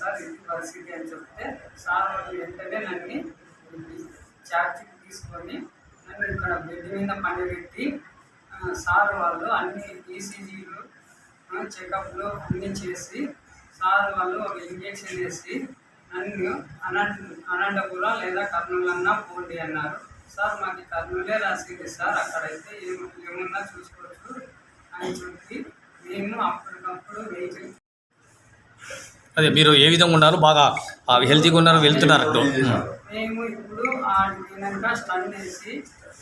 Sir ఇది పరిస్థితి అని చెప్తే సార్ వాళ్ళు వెంటనే నన్ను ఛార్జీకి తీసుకొని నన్ను ఇక్కడ బెడ్ మీద పండబెట్టి సార్ వాళ్ళు అన్ని ఈసీజీలు చెకప్లు అన్నీ చేసి సార్ వాళ్ళు ఒక ఇంజెక్షన్ వేసి నన్ను అనంత అనంతపురం లేదా కర్నూలు అన్నా పోండి అన్నారు. సార్ మాకు కర్నూలే రాసింది సార్ అక్కడైతే ఏమన్నా చూసుకోవచ్చు అని చెప్పి మేము అప్పటికప్పుడు వెహికల్ అదే మీరు ఏ విధంగా ఉన్నారు బాగా హెల్తీగా ఉన్నారు వెళ్తున్నారు అటు. మేము ఇప్పుడు ఆడినాక స్టన్ వేసి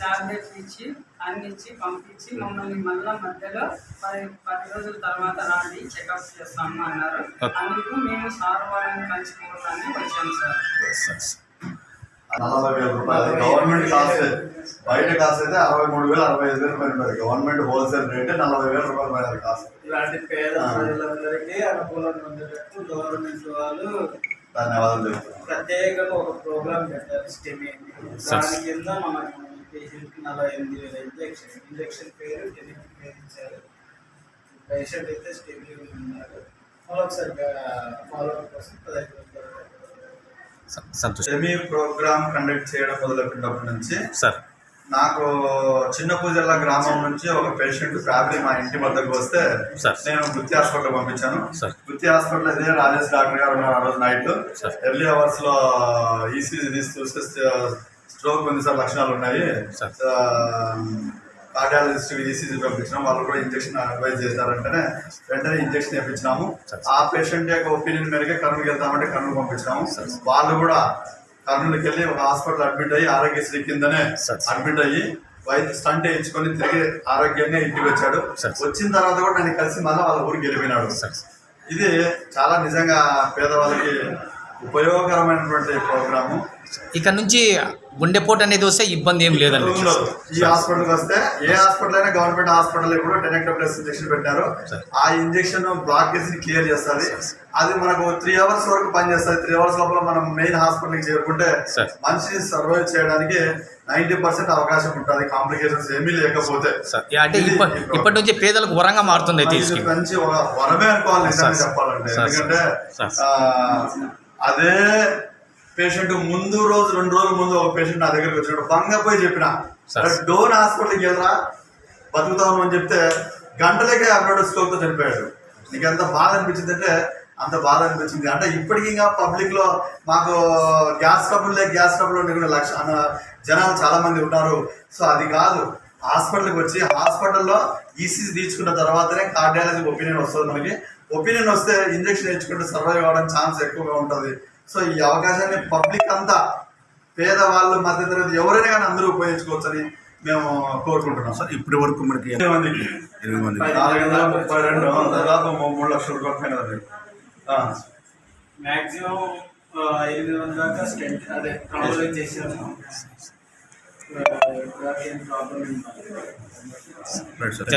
టాబ్లెట్స్ ఇచ్చి అన్ని ఇచ్చి పంపించి మమ్మల్ని మళ్ళా మధ్యలో పది పది రోజుల తర్వాత రాండి చెకప్ చేస్తాము అన్నారు. అందుకు మేము సార్ వాళ్ళని కలిసిపోవడానికి వచ్చాము సార్ నలభై వేల రూపాయలు. గవర్నమెంట్ కాస్ట్ బయట కాస్ట్ అయితే అరవై మూడు వేలు అరవై ఐదు వేలు పైన ఉంటుంది. గవర్నమెంట్ హోల్సేల్ రేట్ నలభై వేల రూపాయల పైన కాస్ట్. ఇలాంటి పేద. ప్రజలందరికీ అనుకూలంగా ఉండేటట్టు గవర్నమెంట్ వాళ్ళు ధన్యవాదాలు చెప్తున్నాను ప్రత్యేకంగా ఒక ప్రోగ్రామ్ పెట్టారు. స్టెమీ. దాని కింద మన పేషెంట్కి నలభై ఎనిమిది వేల ఇంజెక్షన్. ఇంజెక్షన్ పేరు పేరు ఇచ్చారు. పేషెంట్ అయితే స్టెమీ ఉన్నారు ఫాలో అప్ కోసం పదహైదు వేల రూపాయలు. స- సంతోషం సెమీ ప్రోగ్రామ్ కండక్ట్ చేయడం మొదలుపెట్టినప్పటి నుంచి సార్ నాకు చిన్న పూజల గ్రామం నుంచి ఒక పేషెంట్ ఫ్యామిలీ మా ఇంటి వద్దకు వస్తే. నేను గుత్తి హాస్పిటల్ పంపించాను. గుత్తి హాస్పిటల్ ఇదే రాజేష్ డాక్టర్ గారు ఉన్నారు ఆ రోజు నైట్. ఎర్లీ అవర్స్లో ఈసీజీ తీసి చూస్తే స్ట్రోక్ ఉంది సార్ లక్షణాలు ఉన్నాయి. కార్డియాలజిస్ట్ ఈసీజీ పంపించినాం వాళ్ళు కూడా ఇంజక్షన్ అడ్వైజ్ చేశారంటేనే వెంటనే ఇంజక్షన్ వేయించినాము సార్. ఆ పేషెంట్ యొక్క ఒపీనియన్ మేరకే కర్నూలుకి వెళ్తామంటే కర్నూలు పంపించినాము వాళ్ళు కూడా కర్నూలుకి వెళ్ళి ఒక హాస్పిటల్ అడ్మిట్ అయ్యి ఆరోగ్యశ్రీ కిందనే. అడ్మిట్ అయ్యి వైద్య స్టంట్ వేయించుకొని తిరిగి ఆరోగ్యంగా ఇంటికి వచ్చాడు. వచ్చిన తర్వాత కూడా నన్ను కలిసి మళ్ళీ వాళ్ళ ఊరికి వెళ్ళిపోయినాడు. ఇది చాలా నిజంగా పేదవాళ్ళకి ఉపయోగకరమైనటువంటి ప్రోగ్రాము ఇక నుంచి గుండెపోటు అనేది వస్తే ఇబ్బంది ఏం లేదండి. ఈ హాస్పిటల్కి వస్తే ఏ హాస్పిటల్ అయినా గవర్నమెంట్ హాస్పిటల్ ఇప్పుడు టెనెక్టోప్లస్ ఇంజెక్షన్ పెట్టారు. ఆ ఇంజెక్షన్ బ్లాకేజ్ని క్లియర్ చేస్తుంది అది మనకు త్రీ అవర్స్ వరకు పనిచేస్తుంది త్రీ అవర్స్ లోపల మనం మెయిన్ హాస్పిటల్కి చేరుకుంటే సార్. మనిషిని సర్వైవ్ చేయడానికి నైంటీ పర్సెంట్ అవకాశం ఉంటుంది కాంప్లికేషన్స్ ఏమీ లేకపోతే అంటే ఇప్పటి నుంచి పేదలకు వరంగా మారుతుంది మంచి ఒక వరమే అనుకోవాలి. చెప్పాలంటే. ఎందుకంటే అదే పేషెంట్ ముందు రోజు రెండు రోజుల ముందు ఒక పేషెంట్ నా దగ్గరికి వచ్చినప్పుడు బంగపోయి చెప్పిన సార్. డోన్ హాస్పిటల్కి వెళ్ళరా? బతుకుతాము అని చెప్తే గంటలకే అబ్రాడ్ స్ట్రోక్తో చనిపోయాడు. నీకు ఎంత బాధ అనిపించింది అంటే అంత బాధ అనిపించింది. అంటే ఇప్పటికీ ఇంకా పబ్లిక్లో మాకు గ్యాస్ ట్రబుల్ లేక గ్యాస్ ట్రబుల్ ఉండే లక్ష జనాలు చాలా మంది ఉన్నారు. సో అది కాదు. హాస్పిటల్కి వచ్చి హాస్పిటల్లో ఈసీసీ తీర్చుకున్న తర్వాతనే కార్డియాలజీ ఒపీనియన్ వస్తుంది మనకి. ఒపీనియన్ వస్తే ఇంజెక్షన్ ఇచ్చుకుంటే సర్వైవ్ అవ్వడానికి ఛాన్స్ ఎక్కువగా ఉంటుంది. సో ఈ అవకాశాన్ని పబ్లిక్ అంతా పేదవాళ్ళు మధ్యతరగతి ఎవరైనా కానీ అందరూ ఉపయోగించుకోవచ్చని మేము కోరుకుంటున్నాం. సార్ ఇప్పటి వరకు మనకి ఎనిమిది మంది. నాలుగు వందల ముప్పై రెండు దాదాపు మూడు లక్షల రూపాయలు పైన. మ్యాక్సిమం ఆ, ఎనిమిది వందల దాకా స్టెంట్ అదే చేసాము ప్రాబ్లం సార్.